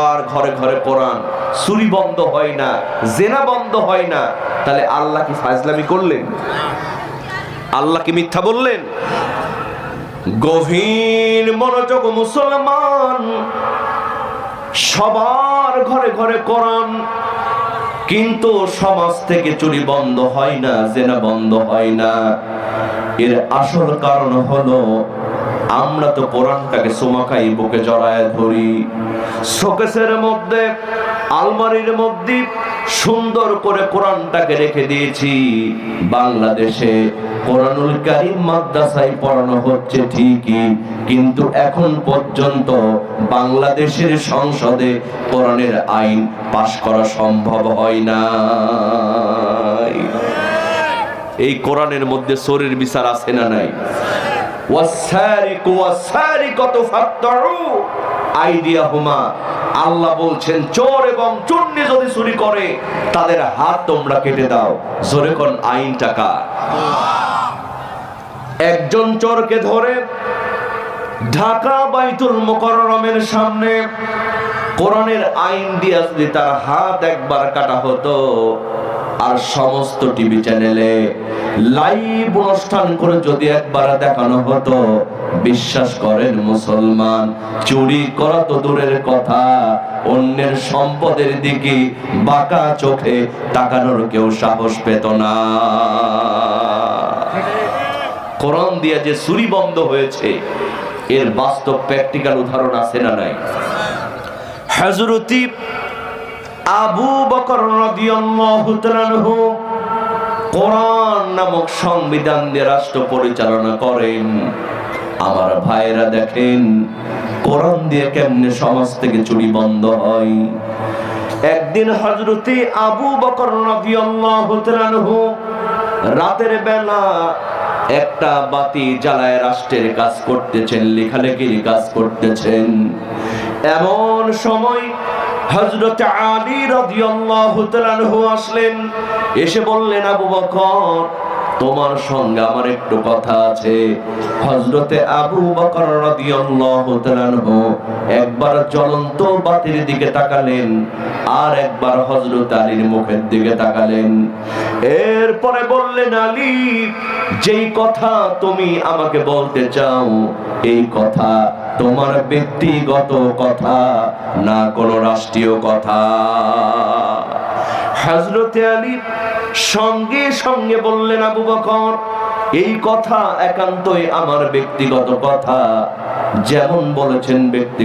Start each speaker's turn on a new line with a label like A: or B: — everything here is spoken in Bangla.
A: আর ঘরে ঘরে কোরআন। চুরি বন্ধ হয় না, জেনা বন্ধ হয় না। তাহলে আল্লাহ কি ফাজলামি করলেন? আল্লাহ কি মিথ্যা বললেন? গভীর মনোযোগ মুসলমান, সবার ঘরে ঘরে কোরআন। কিন্তু সমাজ থেকে চুরি বন্ধ হয় না, জেনা বন্ধ হয় না। এর আসল কারণ হলো আমরা তো কোরআনটাকে সোমাকাই বুকে জড়ায় ধরি। শোকেসের মধ্যে, আলমারির মধ্যে সুন্দর করে কোরআনটাকে রেখে দিয়েছি। বাংলাদেশে কোরআনুল কারিম মাদ্রাসায় পড়ানো হচ্ছে ঠিকই, কিন্তু এখন পর্যন্ত বাংলাদেশের সংসদে কোরআনের আইন পাশ করা সম্ভব হয় না এই কোরআনের মধ্যে চোরের বিচার আছে না নাই? আল্লাহ বলছেন, চোর এবং চুন্নি যদি চুরি করে, তাদের হাত তোমরা কেটে দাও। জোরে কোন আইন টাকা একজন চোরকে ধরে ঢাকা বাইতুল মোকররমের সামনে কোরআনের আইন দিয়া যদি তার হাত একবার কাটা হতো আর সমস্ত টিভি চ্যানেলে লাইভ অনুষ্ঠান করে যদি একবার দেখানো হতো, বিশ্বাস করেন মুসলমান, চুরি করা তো দূরের কথা, অন্যের সম্পদের দিকে বাঁকা চোখে তাকানোর কেউ সাহস পেত না। কোরআন দিয়ে যে চুরি বন্ধ হয়েছে, এর বাস্তব প্র্যাকটিক্যাল উদাহরণ আছে না নাই? হযরতি আবু বকর রাদিয়াল্লাহু কোরআন নামক সংবিধান দিয়ে রাষ্ট্র পরিচালনা করেন। আমার ভাইরা দেখেন, কোরআন দিয়ে কেমনে সমাজ থেকে চুরি বন্ধ হয়। একদিন হযরতি আবু বকর রাদিয়াল্লাহু রাতের বেলা একটা বাতি জ্বালায় রাষ্ট্রের কাজ করতেছেন, লেখালেখির কাজ করতেছেন। এমন সময় হযরত আলী আনহু আসলেন। এসে বললেন, আবু বকর, তোমার সঙ্গে আমার একটু কথা আছে। হজরতে আবু বকর রাদিয়াল্লাহু একবার জ্বলন্ত বাতির দিকে তাকালেন আর একবার হজরত আলীর মুখের দিকে তাকালেন। এরপরে বললেন, আলী, যেই কথা তুমি আমাকে বলতে চাও, এই কথা তোমার ব্যক্তিগত কথা, না কোনো রাষ্ট্রীয় কথা। হজরতে আলী সঙ্গে সঙ্গে বললেন, আবু বকর, এই কথা একান্তই আমার ব্যক্তিগত কথা। যেমন বলেছেন ব্যক্তি